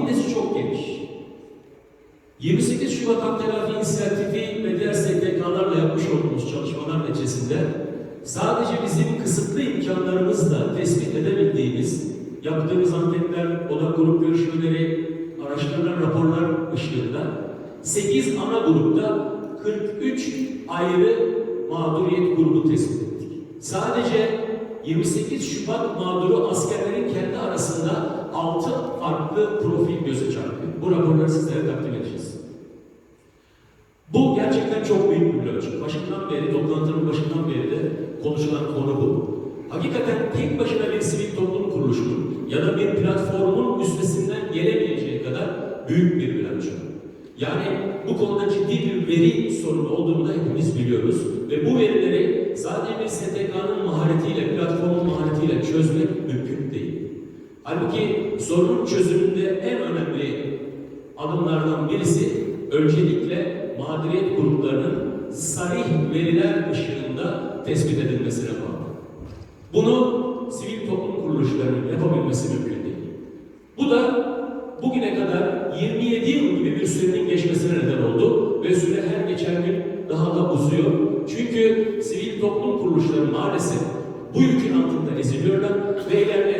kitlesi çok geniş. 28 Şubat Hak Telafi İnisiyatifi ve diğer STK'larla yapmış olduğumuz çalışmalar neticesinde sadece bizim kısıtlı imkanlarımızla tespit edebildiğimiz, yaptığımız anketler, odak grup görüşmeleri, araştırmalar, raporlar ışığında 8 ana grupta 43 ayrı mağduriyet grubu tespit ettik. Sadece 28 Şubat mağduru askerlerin kendi arasında 6 farklı profil göze çarpıyor. Bu raporları sizlere takdim edeceğiz. Bu gerçekten çok büyük bir ölçü. Başından beri, toplantının başından beri de konuşulan konu bu. Hakikaten tek başına bir sivil toplum kuruluşunun ya da bir platformun üstesinden gelemeyeceği kadar büyük bir bilanço. Yani bu konuda ciddi bir veri sorunu olduğunu da hepimiz biliyoruz. Ve bu verileri sadece bir STK'nın maharetiyle, platformun maharetiyle çözmek mümkün. Halbuki sorunun çözümünde en önemli adımlardan birisi öncelikle mağduriyet gruplarının sarih veriler ışığında tespit edilmesine bağlı. Bunu sivil toplum kuruluşlarının yapabilmesi mümkün değil. Bu da bugüne kadar 27 yıl gibi bir sürenin geçmesine neden oldu ve süre her geçen gün daha da uzuyor. Çünkü sivil toplum kuruluşları maalesef bu yükün altında eziliyorlar ve ilerleyen